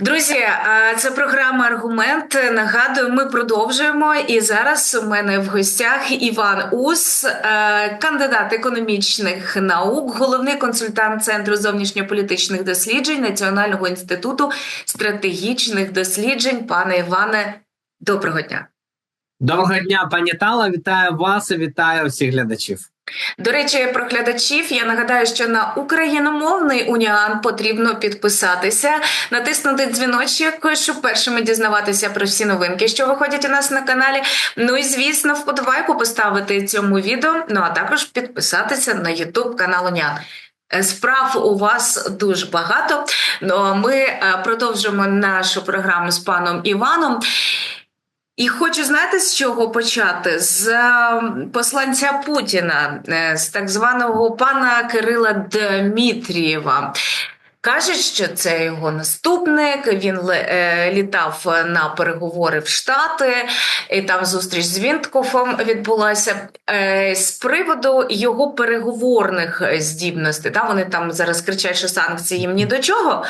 Друзі, це програма Аргумент. Нагадую, ми продовжуємо. І зараз у мене в гостях Іван Ус, е, кандидат економічних наук, головний консультант Центру зовнішньополітичних досліджень Національного інституту стратегічних досліджень. Пане Іване, доброго дня. Доброго дня, пані Тала. Вітаю вас і вітаю всіх глядачів. До речі, про глядачів я нагадаю, що на україномовний уніан потрібно підписатися, натиснути дзвіночок, щоб першими дізнаватися про всі новинки, що виходять у нас на каналі. Ну і звісно, вподобайку поставити цьому відео. Ну а також підписатися на Ютуб канал Уніан. Е, справ у вас дуже багато. Ну ми е, продовжимо нашу програму з паном Іваном. І хочу знаєте, з чого почати? З ем, посланця Путіна, е, з так званого пана Кирила Дмитрієва. Каже, що це його наступник. Він е, літав на переговори в Штати, і там зустріч з Вінткофом відбулася е, з приводу його переговорних здібностей. Та вони там зараз кричать, що санкції їм ні до чого,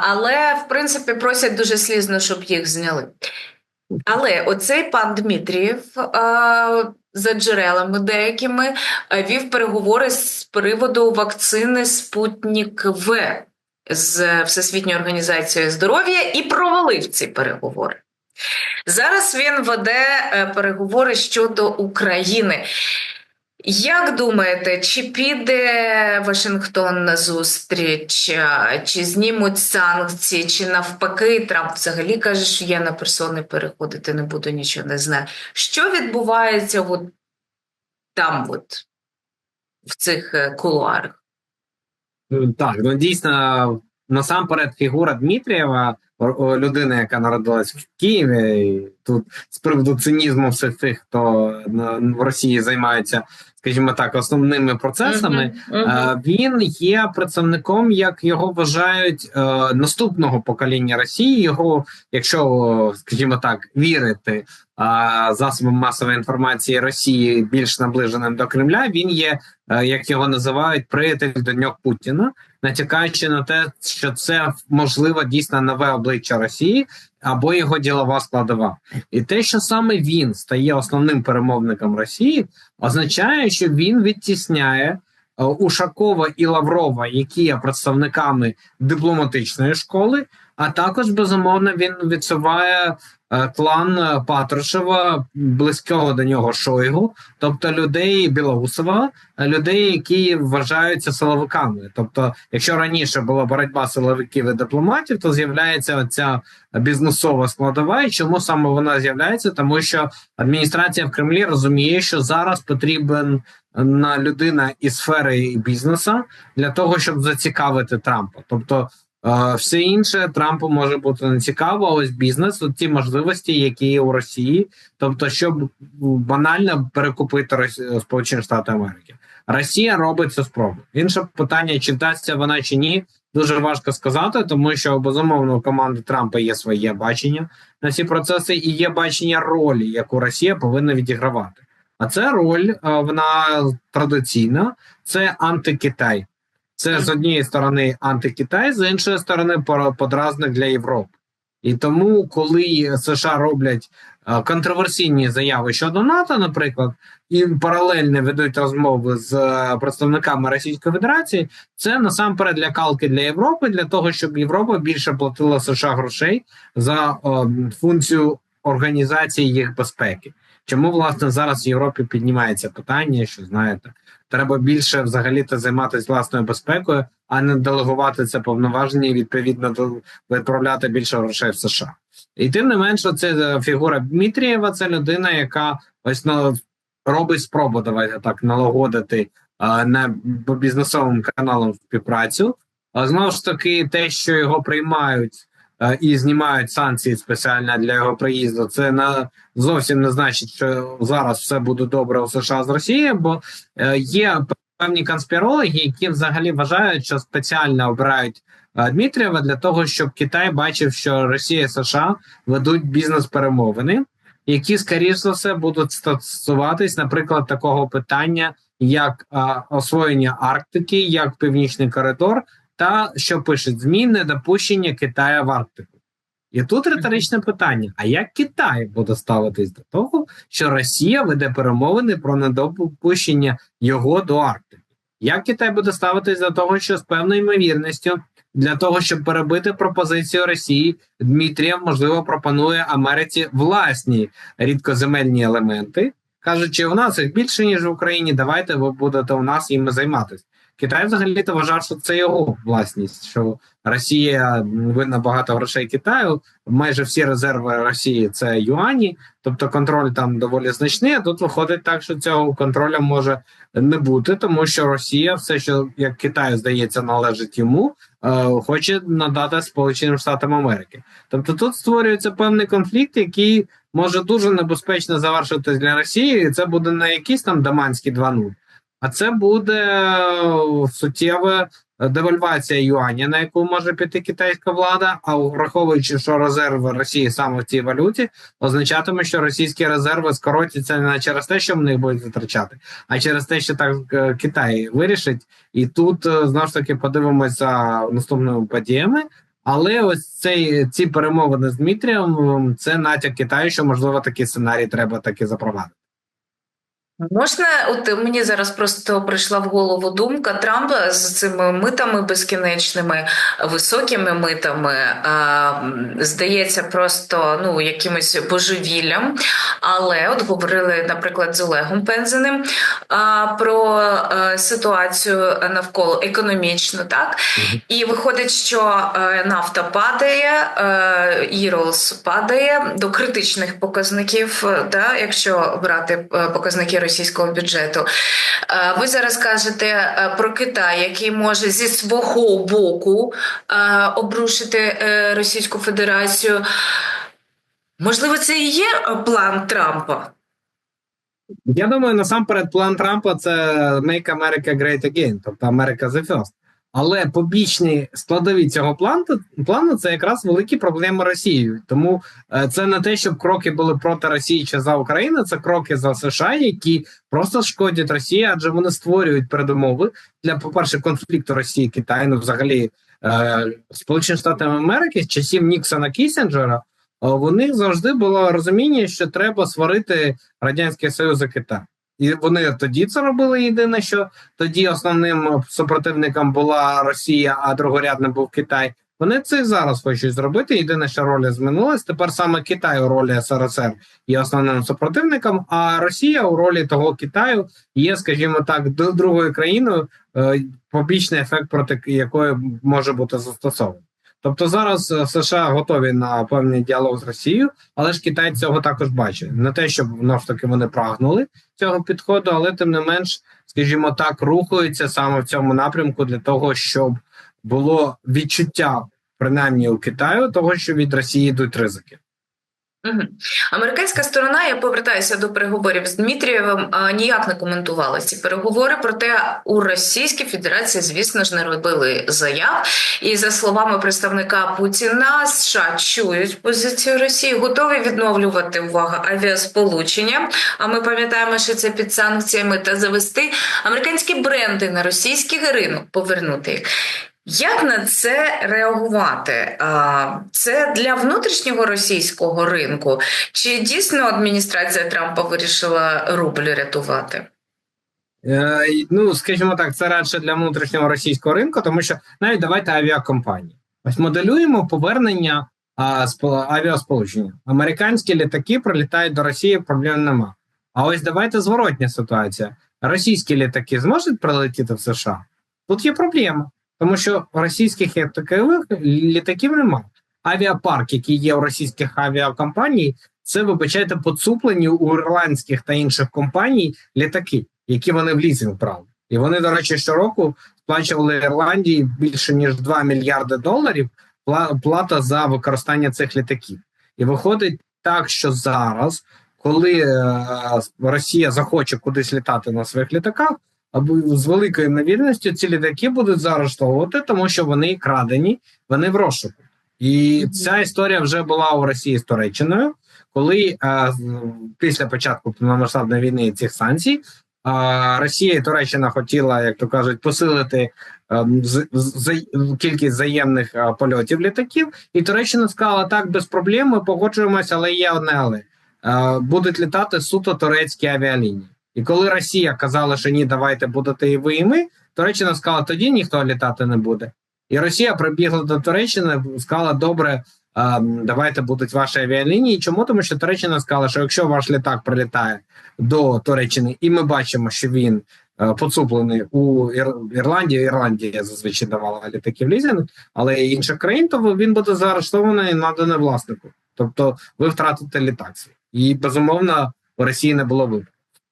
але в принципі просять дуже слізно, щоб їх зняли. Але оцей пан Дмитрієв за джерелами деякими вів переговори з приводу вакцини Спутник В з Всесвітньою організацією здоров'я і провалив ці переговори. Зараз він веде е, переговори щодо України. Як думаєте, чи піде Вашингтон на зустріч, чи знімуть санкції, чи навпаки, Трамп взагалі каже, що я на персони переходити не буду, нічого не знаю. Що відбувається от там, от, в цих е, кулуарах? Ну, так, ну дійсно, насамперед, фігура Дмитрієва, людина, яка народилась в Києві, і тут з приводу цинізму всіх тих, хто в Росії займається скажімо так, основними процесами, uh -huh. Uh -huh. він є представником, як його вважають, е, наступного покоління Росії. Його, якщо скажімо так, вірити засобам масової інформації Росії більш наближеним до Кремля, він є, е, як його називають, приятель доньок Путіна, натякаючи на те, що це можливо дійсно нове обличчя Росії, або його ділова складова, і те, що саме він стає основним перемовником Росії, означає, що він відтісняє Ушакова і Лаврова, які є представниками дипломатичної школи. А також безумовно він відсуває Е, клан е, Патрушева, близького до нього Шойгу, тобто людей Білоусова, е, людей, які вважаються силовиками. Тобто, якщо раніше була боротьба силовиків і дипломатів, то з'являється ця бізнесова складова. І чому саме вона з'являється? Тому що адміністрація в Кремлі розуміє, що зараз потрібен на людина із сфери бізнесу для того, щоб зацікавити Трампа, тобто. Все інше Трампу може бути не цікаво. Ось бізнес, от ті можливості, які є у Росії, тобто, щоб банально перекупити Росі... Сполучені Штати Америки. Росія робить цю спробу. Інше питання, чи вдасться вона чи ні, дуже важко сказати, тому що безумовно у команди Трампа є своє бачення на ці процеси, і є бачення ролі, яку Росія повинна відігравати. А це роль вона традиційна, це антикитай. Це з однієї сторони антикитай, з іншої сторони, подразник для Європи. І тому, коли США роблять е, контроверсійні заяви щодо НАТО, наприклад, і паралельно ведуть розмови з е, представниками Російської Федерації, це насамперед лякалки для Європи, для того, щоб Європа більше платила США грошей за функцію організації їх безпеки. Чому власне зараз в Європі піднімається питання, що знаєте, треба більше взагалі-то займатися власною безпекою, а не делегувати це повноваження і відповідно відправляти більше грошей в США. І тим не менше, це е, фігура Дмитрієва, це людина, яка ось на робить спробу, давайте так налагодити а, на бізнесовим каналом співпрацю. А знову ж таки, те, що його приймають. Е, і знімають санкції спеціально для його приїзду. Це на зовсім не значить, що зараз все буде добре у США з Росією, бо е, є певні конспірологи, які взагалі вважають, що спеціально обирають е, Дмитрієва для того, щоб Китай бачив, що Росія і США ведуть бізнес-перемовини, які скоріш за все будуть стосуватись, наприклад, такого питання. Як а, освоєння Арктики, як Північний коридор, та що пишуть ЗМІ недопущення Китаю в Арктику. І тут риторичне питання: а як Китай буде ставитись до того, що Росія веде перемовини про недопущення його до Арктики? Як Китай буде ставитись до того, що з певною ймовірністю для того, щоб перебити пропозицію Росії, Дмитрієв можливо пропонує Америці власні рідкоземельні елементи, кажучи, у нас їх більше ніж в Україні. Давайте ви будете у нас іми займатися. Китай взагалі то вважав, що це його власність, що Росія винна багато грошей Китаю. Майже всі резерви Росії це юані, тобто контроль там доволі значний. А тут виходить так, що цього контролю може не бути, тому що Росія, все, що як Китаю здається, належить йому, е, хоче надати Сполученим Штатам Америки. Тобто тут створюється певний конфлікт, який може дуже небезпечно завершитись для Росії, і це буде не якийсь там Даманський 2.0, а це буде е, суттєва девальвація юаня, на яку може піти китайська влада. А враховуючи, що резерви Росії саме в цій валюті, означатиме, що російські резерви скоротяться не через те, що вони будуть витрачати, а через те, що так е, Китай вирішить. І тут е, знову ж таки подивимося наступними подіями. Але ось цей ці перемовини з Дмитрієм це натяк Китаю, що можливо такий сценарій треба таки запровадити. Можна, от мені зараз просто прийшла в голову думка Трампа з цими митами безкінечними, високими митами, а, здається, просто ну якимось божевіллям. Але от говорили, наприклад, з Олегом Пензеним а, про а, ситуацію навколо економічну, так? І виходить, що е, нафта падає, е, Іролс падає до критичних показників, е, да, якщо брати е, показники російського бюджету. Е, Ви зараз кажете е, про Китай, який може зі свого боку е, обрушити Російську Федерацію. Можливо, це і є план Трампа. Я думаю, насамперед, план Трампа це Make America Great Again, тобто America the First. Але побічні складові цього плану плану це якраз великі проблеми Росії. Тому е, це не те, щоб кроки були проти Росії чи за Україну, це кроки за США, які просто шкодять Росії, адже вони створюють передумови для, по-перше, конфлікту Росії Китаю, ну взагалі е, Сполучені Штати Америки з часів Ніксона Кісінджера. У них завжди було розуміння, що треба сварити радянський Союз і Китай. І вони тоді це робили. Єдине, що тоді основним супротивником була Росія, а другорядним був Китай. Вони це і зараз хочуть зробити. Єдине, що роля змінилась. Тепер саме Китай у ролі СРСР є основним супротивником, а Росія у ролі того Китаю є, скажімо так, другою країною, е, побічний ефект, проти якої може бути застосований. Тобто зараз е, США готові на певний діалог з Росією, але ж Китай цього також бачить. Не те, щоб ну, таки вони прагнули цього підходу, але тим не менш, скажімо так, рухаються саме в цьому напрямку для того, щоб було відчуття, принаймні у Китаю, того, що від Росії йдуть ризики. Американська сторона, я повертаюся до переговорів з Дмитрієвим, ніяк не коментувала ці переговори. Проте у Російській Федерації, звісно ж, не робили заяв. І за словами представника Путіна, США чують позицію Росії, готові відновлювати увага авіасполучення. А ми пам'ятаємо, що це під санкціями та завести американські бренди на російський ринок, повернути їх. Як на це реагувати? Це для внутрішнього російського ринку? Чи дійсно адміністрація Трампа вирішила рубль рятувати? Е, ну, скажімо так, це радше для внутрішнього російського ринку, тому що навіть давайте авіакомпанії. Ось моделюємо повернення а, авіасполучення. Американські літаки прилітають до Росії, проблем нема. А ось давайте зворотня ситуація. Російські літаки зможуть прилетіти в США? Тут є проблема. Тому що російських літакових літаків немає. Авіапарк, який є у російських авіакомпаній, це вибачайте поцуплені у ірландських та інших компаній літаки, які вони в лізинг брали. І вони, до речі, щороку сплачували Ірландії більше ніж 2 мільярди доларів плата за використання цих літаків. І виходить так, що зараз, коли е, Росія захоче кудись літати на своїх літаках з великою ймовірністю ці літаки будуть заарештовувати, тому що вони крадені, вони в розшуку. І ця історія вже була у Росії з Туреччиною, коли е, після початку повномасштабної війни цих санкцій а, Росія і Туреччина хотіла, як то кажуть, посилити ем, з- з- кількість взаємних а, польотів літаків, і Туреччина сказала так без проблем. Ми погоджуємося, але є одне але будуть літати суто турецькі авіалінії. І коли Росія казала, що ні, давайте будете і ви, і ми, Туреччина сказала, тоді ніхто літати не буде. І Росія прибігла до Туреччини, сказала, добре, давайте будуть ваші авіалінії. Чому? Тому що Туреччина сказала, що якщо ваш літак прилітає до Туреччини, і ми бачимо, що він е, поцуплений у Ір- Ірландії, Ірландія зазвичай давала літаки в лізинг, але і інших країн, то він буде заарештований і наданий власнику. Тобто ви втратите літак. І безумовно у Росії не було вибору.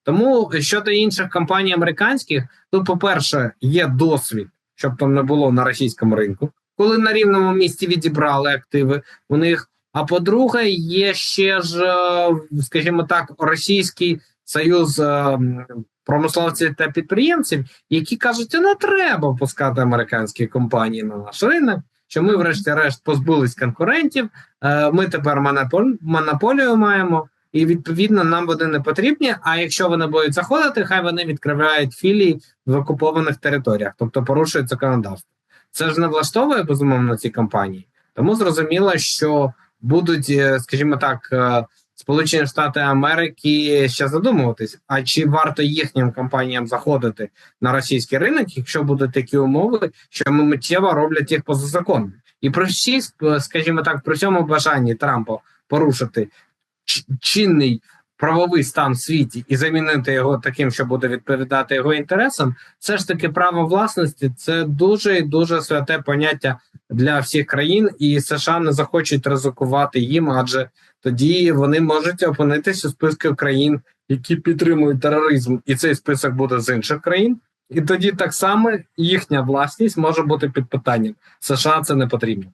Тому щодо інших компаній американських, то, по-перше, є досвід, щоб там не було на російському ринку, коли на рівному місці відібрали активи у них. А по-друге, є ще ж, е, скажімо так, Російський союз е, промисловців та підприємців, які кажуть, не треба пускати американські компанії на наш ринок. Що ми, врешті-решт, позбулись конкурентів. е, Ми тепер монополію маємо, і відповідно нам вони не потрібні. А якщо вони будуть заходити, хай вони відкривають філії в окупованих територіях, тобто порушують законодавство. Це ж не влаштовує безумовно ці компанії. Тому зрозуміло, що будуть, е, скажімо так, е, Сполучені Штати Америки ще задумуватись, а чи варто їхнім компаніям заходити на російський ринок, якщо будуть такі умови, що ми миттєво роблять їх поза законом. І при всій, ск- скажімо так, при цьому бажанні Трампа порушити чинний правовий стан в світі і замінити його таким, що буде відповідати його інтересам, все ж таки право власності це дуже і дуже святе поняття для всіх країн, і США не захочуть ризикувати їм, адже тоді вони можуть опинитися у списку країн, які підтримують тероризм, і цей список буде з інших країн. І тоді так само їхня власність може бути під питанням. США це не потрібно.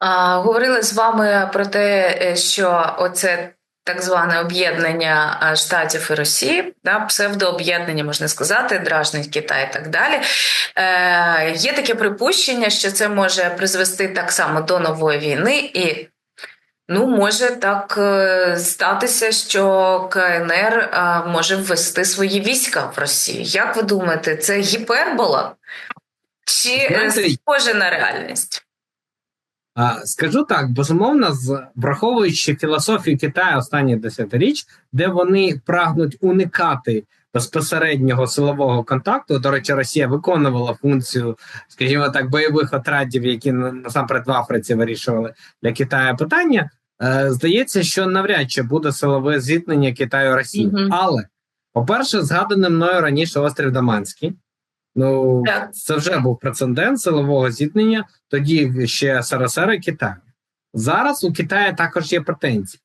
Говорили з вами про те, е, що оце так зване об'єднання Штатів і Росії, да, псевдооб'єднання, можна сказати, дражнить Китай і так далі. Е, є таке припущення, що це може призвести так само до нової війни, і ну, може так е, статися, що КНР може ввести свої війська в Росію. Як ви думаєте, це гіпербола? Чи е, схоже на реальність? Скажу так, безумовно, з враховуючи філософію Китаю останні десятиріч, де вони прагнуть уникати безпосереднього силового контакту. До речі, Росія виконувала функцію, скажімо так, бойових отрядів, які на- насамперед в Африці вирішували для Китаю питання. Е, здається, що навряд чи буде силове зіткнення Китаю Росії. Мгм. Але, по-перше, згаданий мною раніше острів Даманський. Ну, Так. це вже був прецедент силового зіткнення, тоді ще СРСР і Китаю. Зараз у Китаї також є претензії.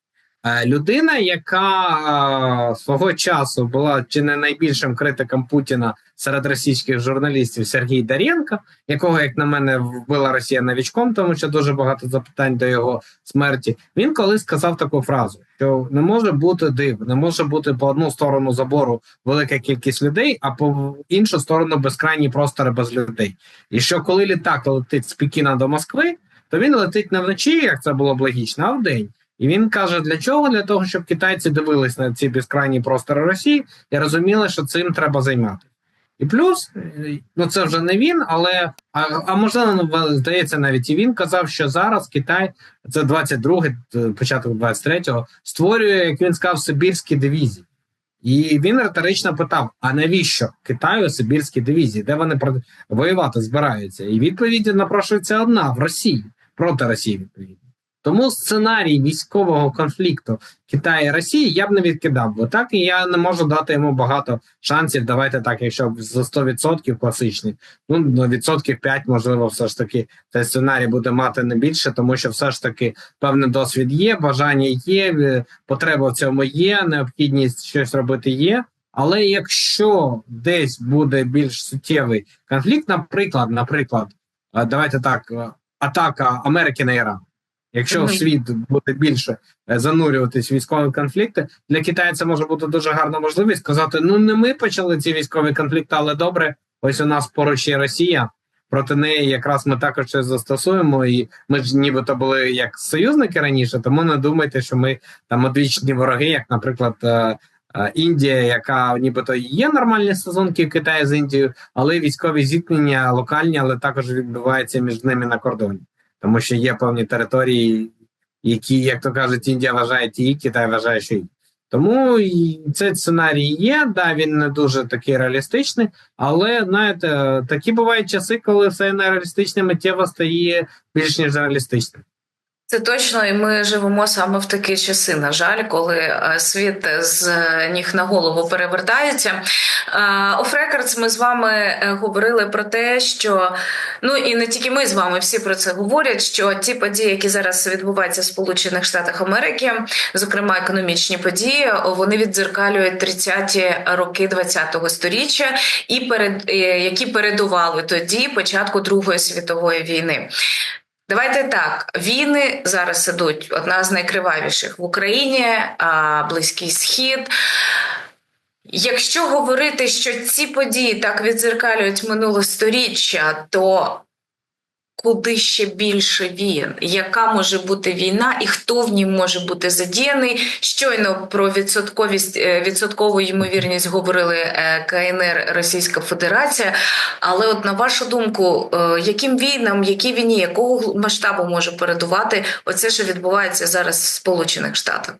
Е, Людина, яка е, свого часу була чи не найбільшим критиком Путіна серед російських журналістів Сергій Дарєнко, якого, як на мене, вбила Росія новічком, тому що дуже багато запитань до його смерті. Він колись сказав таку фразу: що не може бути див, не може бути по одну сторону забору велика кількість людей, а по іншу сторону безкрайні простори без людей. І що коли літак летить з Пекіна до Москви, то він летить не вночі, як це було б логічно, а вдень. І він каже: для чого? Для того, щоб китайці дивились на ці безкрайні простори Росії і розуміли, що цим треба займати. І плюс, е, ну це вже не він, але а, а можливо, ну, здається, навіть і він казав, що зараз Китай, це 22-й, е, початок 23-го, створює, як він сказав, Сибірські дивізії. І він риторично питав: а навіщо Китаю Сибірські дивізії? Де вони воювати збираються? І відповідь напрошується одна в Росії проти Росії. Відповідно. Тому сценарій військового конфлікту Китаю і Росії я б не відкидав, бо так і я не можу дати йому багато шансів. Давайте так, якщо за 100% класичний, ну на відсотків 5, можливо, все ж таки цей сценарій буде мати не більше, тому що все ж таки певний досвід є, бажання є, е, потреба в цьому є, необхідність щось робити є. Але якщо десь буде більш суттєвий конфлікт, наприклад, наприклад, е, давайте так, е, атака Америки на Іран. Якщо Мгм. світ буде більше е, занурюватись в військові конфлікти, для Китаю це може бути дуже гарна можливість сказати: ну не ми почали ці військові конфлікти, але добре, ось у нас поруч є Росія. Проти неї якраз ми також щось застосуємо, і ми ж нібито були як союзники раніше, тому не думайте, що ми там одвічні вороги, як, наприклад, е, Е, Індія, яка нібито є нормальні стосунки Китаю з Індією, але військові зіткнення локальні, але також відбуваються між ними на кордоні, тому що є певні території, які, як то кажуть, Індія вважає ті, Китай вважає, що. Тому цей сценарій є. Да, він не дуже такий реалістичний, але знаєте, такі бувають часи, коли все нереалістичне миттєво стає більш ніж реалістичним. Це точно, і ми живемо саме в такі часи. На жаль, коли е, світ з е, ніг на голову перевертається. Оф рекордс ми з вами е, говорили про те, що ну і не тільки ми з вами всі про це говорять. Що ті події, які зараз відбуваються в Сполучених Штатах Америки, зокрема економічні події, вони віддзеркалюють 30-ті роки 20-го сторіччя, і перед е, які передували тоді початку Другої світової війни. Давайте так. Війни зараз ідуть одна з найкривавіших в Україні, а, Близький Схід. Якщо говорити, що ці події так відзеркалюють минуле сторіччя, то куди ще більше він? Яка може бути війна, і хто в ній може бути задіяний? Щойно про відсотковість е, відсоткову ймовірність говорили е, КНР Російська Федерація. Але, от на вашу думку, е, яким війнам, якій війні, якого масштабу може передувати оце, що відбувається зараз в Сполучених Штатах?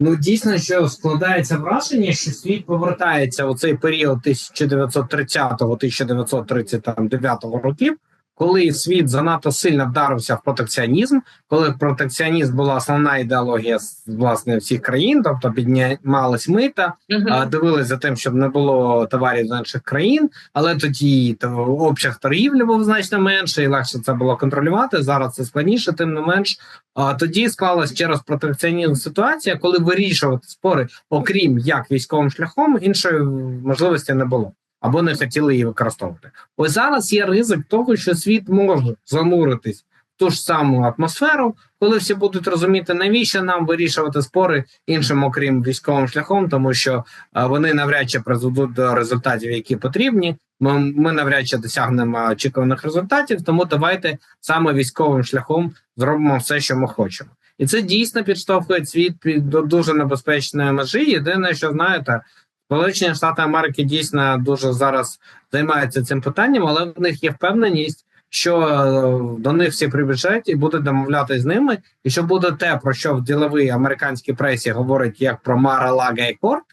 Ну, дійсно, що складається враження, що світ повертається у цей період 1930-1939 років, коли світ занадто сильно вдарився в протекціонізм, коли протекціонізм була основна ідеологія власне всіх країн, тобто піднімались мита, Угу. дивились за тим, щоб не було товарів з інших країн, але тоді то обсяг торгівлі був значно менший, і легше це було контролювати. Зараз це складніше, тим не менш. А тоді склалась через протекціонізм ситуація, коли вирішувати спори, окрім як військовим шляхом, іншої можливості не було або не хотіли її використовувати. Ось зараз є ризик того, що світ може зануритись в ту ж саму атмосферу, коли всі будуть розуміти, навіщо нам вирішувати спори іншим, окрім військовим шляхом, тому що вони навряд чи призведуть до результатів, які потрібні. Ми, ми навряд чи досягнемо очікуваних результатів. Тому давайте саме військовим шляхом зробимо все, що ми хочемо. І це дійсно підштовхує світ до дуже небезпечної межі. Єдине, що знаєте, Сполучені Штати Америки дійсно дуже зараз займаються цим питанням, але в них є впевненість, що е, до них всі прибіжать і будуть домовлятися з ними, і що буде те, про що в діловій американській пресі говорить як про Мара-Лага і Корт,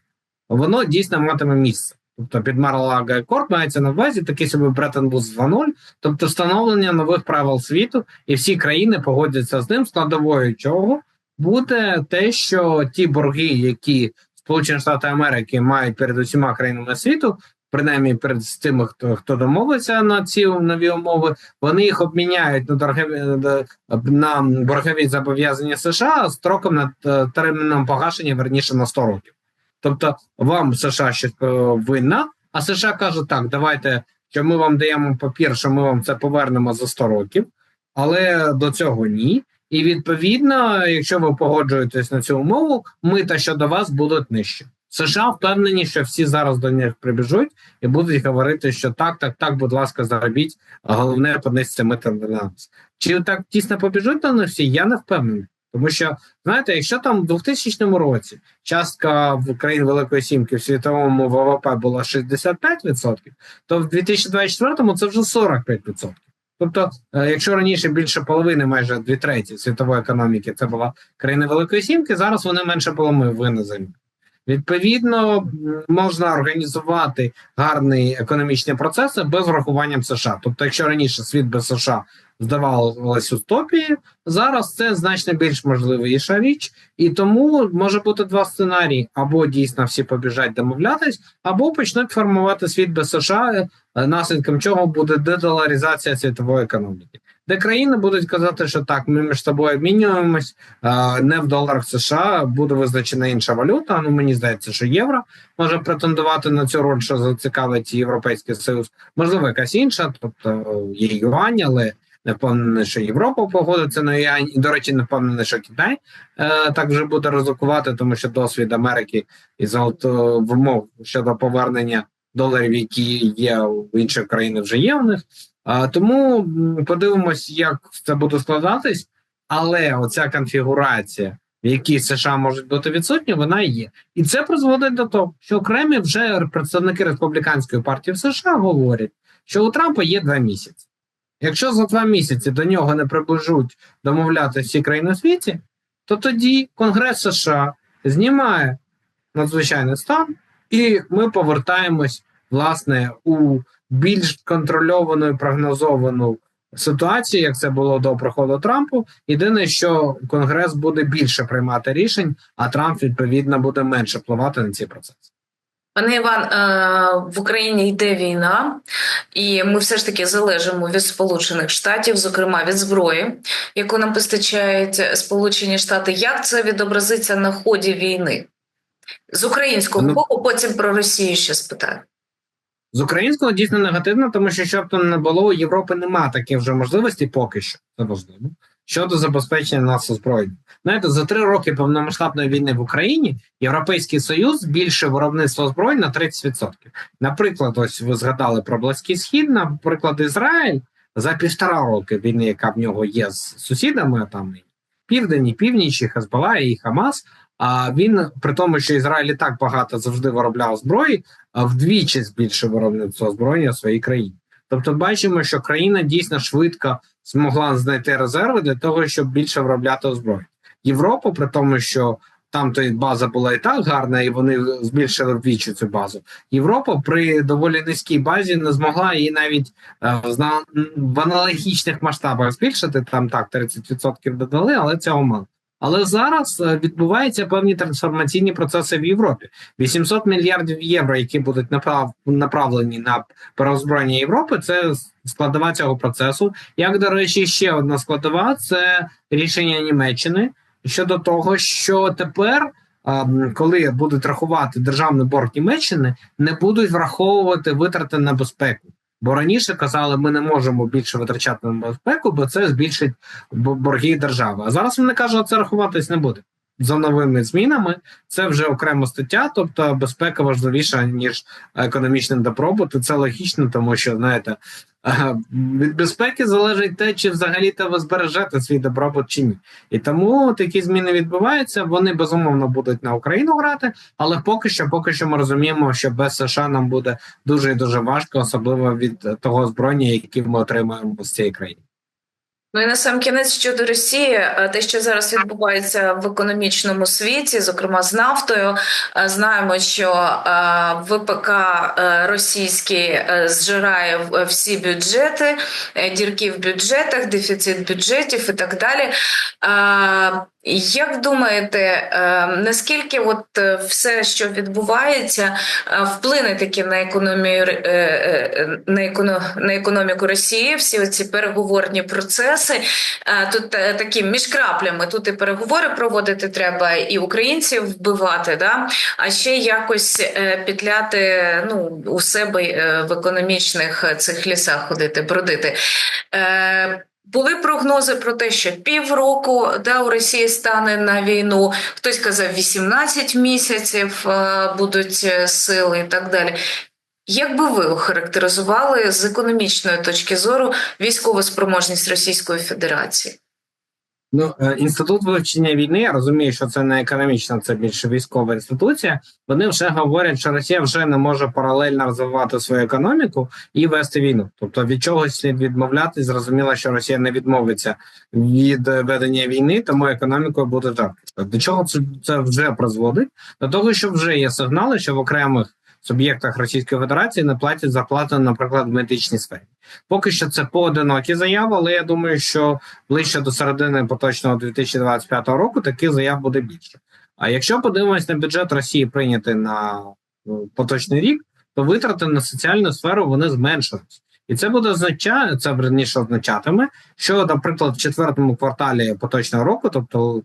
воно дійсно матиме місце. Тобто під Мара-Лага і Корт мається на увазі такий собі Бреттон-Вудс 2.0, тобто встановлення нових правил світу, і всі країни погодяться з ним, складовою чого буде те, що ті борги, які Сполучені Штати Америки мають перед усіма країнами світу, принаймні перед тими, хто хто домовиться на ці нові умови, вони їх обміняють на дорогові на боргові зобов'язання США строком на терміном погашення верніше на 100 років. Тобто вам США щось е, винна, а США каже, так, давайте, що ми вам даємо папір, що ми вам це повернемо за 100 років, але до цього ні. І відповідно, якщо ви погоджуєтесь на цю умову, мита щодо вас будуть нижчі. США впевнені, що всі зараз до них прибіжуть і будуть говорити, що так, так, так, будь ласка, заробіть, а головне понести мита до нас. Чи так тісно побіжуть до них всі? Я не впевнений. Тому що знаєте, якщо там в 2000 році частка в країн Великої Сімки в світовому ВВП була 65%, то в 2024 це вже 45%. Тобто, якщо раніше більше половини, майже дві треті світової економіки, це була країна Великої Сімки, зараз вони менше половини займуть. Відповідно, можна організувати гарні економічні процеси без врахування США. Тобто, якщо раніше світ без США здавалося утопією, зараз це значно більш можливіша річ, і тому може бути два сценарії: або дійсно всі побіжать домовлятись, або почнуть формувати світ без США, наслідком чого буде дедоларизація світової економіки. Де країни будуть казати, що так, ми між собою обмінюємось не в доларах США, буде визначена інша валюта. Ну мені здається, що євро може претендувати на цю роль, що зацікавить європейський союз, можливо, якась інша, тобто є юань, але не впевнений, що Європа погодиться на юань. І, до речі, не впевнений, що Китай е, так вже буде ризикувати, тому що досвід Америки і золото вимог щодо повернення доларів, які є в інших країнах, вже є в них. А, Тому подивимось, як це буде складатись, але оця конфігурація в якій США можуть бути відсутні, вона є. І це призводить до того, що окремі вже представники республіканської партії в США говорять, що у Трампа є два місяці. Якщо за два місяці до нього не приближуть домовляти всі країни у світі, то тоді Конгрес США знімає надзвичайний стан, і ми повертаємось власне у більш контрольовану і прогнозовану ситуацію, як це було до приходу Трампу. Єдине, що Конгрес буде більше приймати рішень, а Трамп відповідно буде менше впливати на ці процеси. Пане Іван, е, в Україні йде війна, і ми все ж таки залежимо від Сполучених Штатів, зокрема від зброї, яку нам постачають Сполучені Штати. Як це відобразиться на ході війни? З українського Ну- боку, потім про Росію ще спитаю. З українського дійсно негативно, тому що щоб то не було, у Європи немає таких вже можливостей поки що. Це важливо. Щодо забезпечення нас озброєння. Знаєте, за три роки повномасштабної війни в Україні Європейський Союз збільшив виробництво озброєнь на 30%. Наприклад, ось ви згадали про Близький Схід, наприклад, Ізраїль за півтора роки війни, яка в нього є з сусідами, там і Південь, і Північ, і Хезбола, і Хамас. А він при тому, що Ізраїль і так багато завжди виробляв зброї, а вдвічі збільшив виробництво озброєння в своїй країні. Тобто, бачимо, що країна дійсно швидко змогла знайти резерви для того, щоб більше виробляти озброєння. Європа, при тому, що там то база була і так гарна, і вони збільшили вдвічі цю базу. Європа при доволі низькій базі не змогла її навіть е, в аналогічних масштабах збільшити. Там так 30% додали, але цього мало. Але зараз е, відбуваються певні трансформаційні процеси в Європі. 800 мільярдів євро, які будуть направ... направлені на переозброєння Європи, це складова цього процесу. Як до речі, ще одна складова це рішення Німеччини щодо того, що тепер, коли будуть рахувати державний борг Німеччини, не будуть враховувати витрати на безпеку. Бо раніше казали, ми не можемо більше витрачати на безпеку, бо це збільшить бо- борги держави. А зараз вони кажуть, це рахуватись не буде. За новими змінами це вже окрема стаття, тобто безпека важливіша ніж економічний добробут. Це логічно, тому що знаєте, е, від безпеки залежить те, чи взагалі то ви збережете свій добробут чи ні. І тому такі зміни відбуваються. Вони безумовно будуть на Україну грати, але поки що, поки що ми розуміємо, що без США нам буде дуже і дуже важко, особливо від того озброєння, яке ми отримаємо з цієї країни. Ну і на сам кінець щодо Росії, е, те, що зараз відбувається в економічному світі, зокрема з нафтою, е, знаємо, що е, ВПК російський зжирає всі бюджети, дірки в бюджетах, дефіцит бюджетів і так далі. Як думаєте, е, наскільки от е, все, що відбувається, е, вплине таки на економію е, на еконо, на економіку Росії? Всі ці переговорні процеси тут такі між краплями. Тут і переговори проводити треба, і українців вбивати, да а ще якось підляти ну у себе в економічних цих лісах ходити, бродити. Були прогнози про те, що півроку да, у Росії стане на війну. Хтось казав 18 місяців е, будуть е, сили і так далі. Як би ви охарактеризували з економічної точки зору військову спроможність Російської Федерації? Ну, е, інститут вивчення війни, я розумію, що це не економічна, це більше військова інституція. Вони вже говорять, що Росія вже не може паралельно розвивати свою економіку і вести війну. Тобто від чогось слід відмовлятись. Зрозуміло, що Росія не відмовиться від е, ведення війни, тому економікою буде жарко. До чого це, це вже призводить? До того, що вже є сигнали, що в окремих суб'єктах Російської Федерації не платять зарплати, наприклад, в медичній сфері. Поки що це поодинокі заяви, але я думаю, що ближче до середини поточного 2025 року таких заяв буде більше. А якщо подивимось на бюджет Росії прийнятий на поточний рік, то витрати на соціальну сферу вони зменшились. І це буде означає, це верніше означатиме, що, наприклад, в четвертому кварталі поточного року, тобто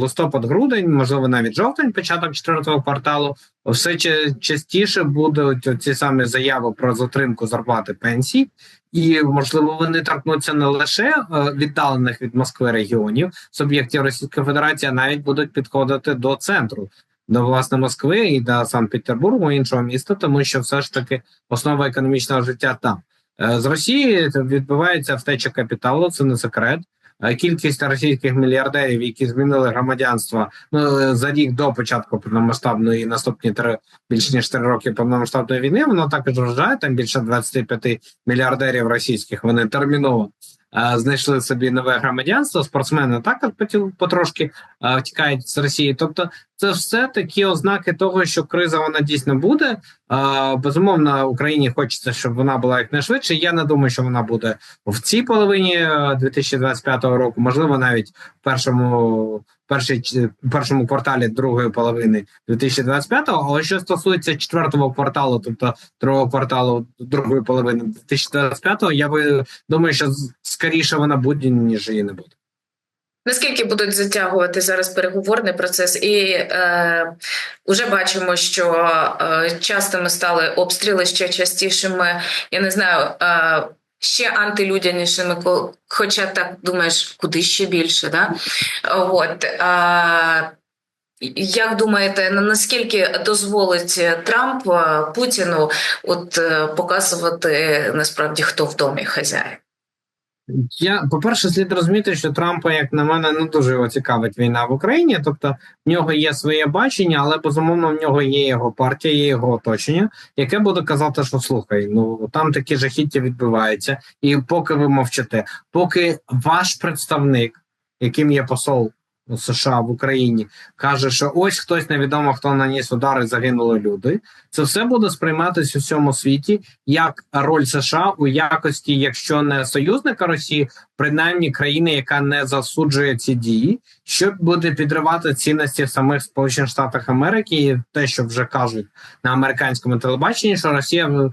листопад-грудень, можливо, навіть жовтень, початок четвертого кварталу, все ча- частіше будуть ці самі заяви про затримку зарплати пенсій, і можливо вони торкнуться не лише е, віддалених від Москви регіонів суб'єктів Російської Федерації, а навіть будуть підходити до центру, до власне Москви і до Санкт-Петербургу, іншого міста, тому що все ж таки основа економічного життя там. Е, З Росії відбувається втеча капіталу, це не секрет. е, кількість російських мільярдерів, які змінили громадянство ну, е, за рік до початку повномасштабної наступні три більш ніж три роки повномасштабної війни, воно також вражає там більше 25 мільярдерів російських. Вони терміново знайшли собі нове громадянство. Спортсмени також потрошки втікають з Росії. Тобто, це все такі ознаки того, що криза вона дійсно буде. Е, безумовно, Україні хочеться, щоб вона була якнайшвидше. Я не думаю, що вона буде в цій половині е, 2025 року, можливо, навіть в першому. Першій першому кварталі другої половини 2025-го, але що стосується четвертого кварталу, тобто другого кварталу другої половини 2025-го, я би думаю, що скоріше вона буде, ніж її не буде. Наскільки будуть затягувати зараз переговорний процес, і е, вже бачимо, що е, частими стали обстріли ще частішими. Я не знаю, е, ще антилюдянішими, хоча так думаєш, куди ще більше, да? От е, як думаєте, наскільки дозволить Трамп е, Путіну от е, показувати насправді хто в домі хазяїн? Я по-перше, слід розуміти, що Трампа, як на мене, не дуже його цікавить війна в Україні. Тобто в нього є своє бачення, але безумовно в нього є його партія, є його оточення, яке буде казати, що слухай, ну там такі жахіття відбуваються, і поки ви мовчите, поки ваш представник, яким є посол США в Україні, каже, що ось хтось невідомо хто наніс удар і загинули люди. Це все буде сприйматися у всьому світі як роль США у якості, якщо не союзника Росії, принаймні країни, яка не засуджує ці дії, що буде підривати цінності самих Сполучених Штатів Америки, і те, що вже кажуть на американському телебаченні, що Росія е,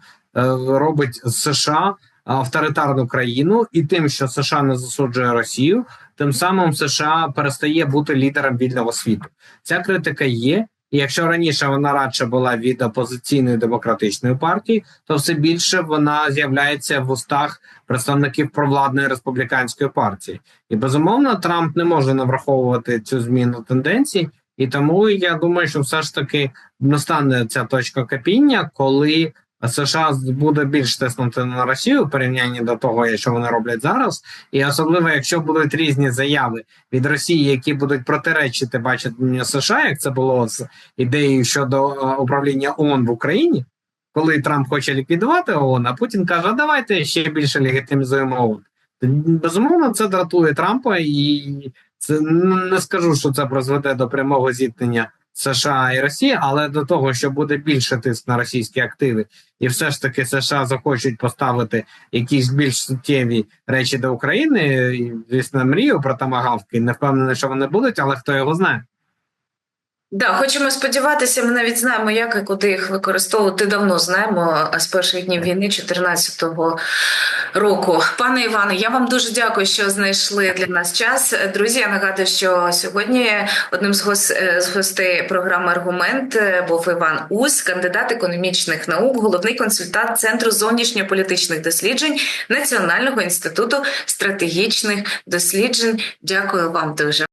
робить з США авторитарну країну, і тим, що США не засуджує Росію, тим самим США перестає бути лідером вільного світу. Ця критика є. І якщо раніше вона радше була від опозиційної демократичної партії, то все більше вона з'являється в устах представників провладної республіканської партії. І безумовно, Трамп не може не враховувати цю зміну тенденцій, і тому я думаю, що все ж таки настане ця точка кипіння, коли США буде більш тиснути на Росію в порівнянні до того, що вони роблять зараз, і особливо якщо будуть різні заяви від Росії, які будуть протиречити баченню США, як це було з ідеєю щодо е, управління ООН в Україні, коли Трамп хоче ліквідувати ООН, а Путін каже: давайте ще більше легітимізуємо ООН. Безумовно, це дратує Трампа, і це не скажу, що це призведе до прямого зіткнення США і Росія, але до того, що буде більше тиск на російські активи, і все ж таки США захочуть поставити якісь більш суттєві речі до України. І, Звісно, мрію про тамагавки. Не впевнений, що вони будуть, але хто його знає. Да, хочемо сподіватися. Ми навіть знаємо, як і куди їх використовувати. Давно знаємо з перших днів війни 14-го року. Пане Іване, я вам дуже дякую, що знайшли для нас час. Друзі, я нагадую, що сьогодні одним з, е, гостей програми Аргумент е, був Іван Ус, кандидат економічних наук, головний консультант Центру зовнішньополітичних досліджень Національного інституту стратегічних досліджень. Дякую вам дуже.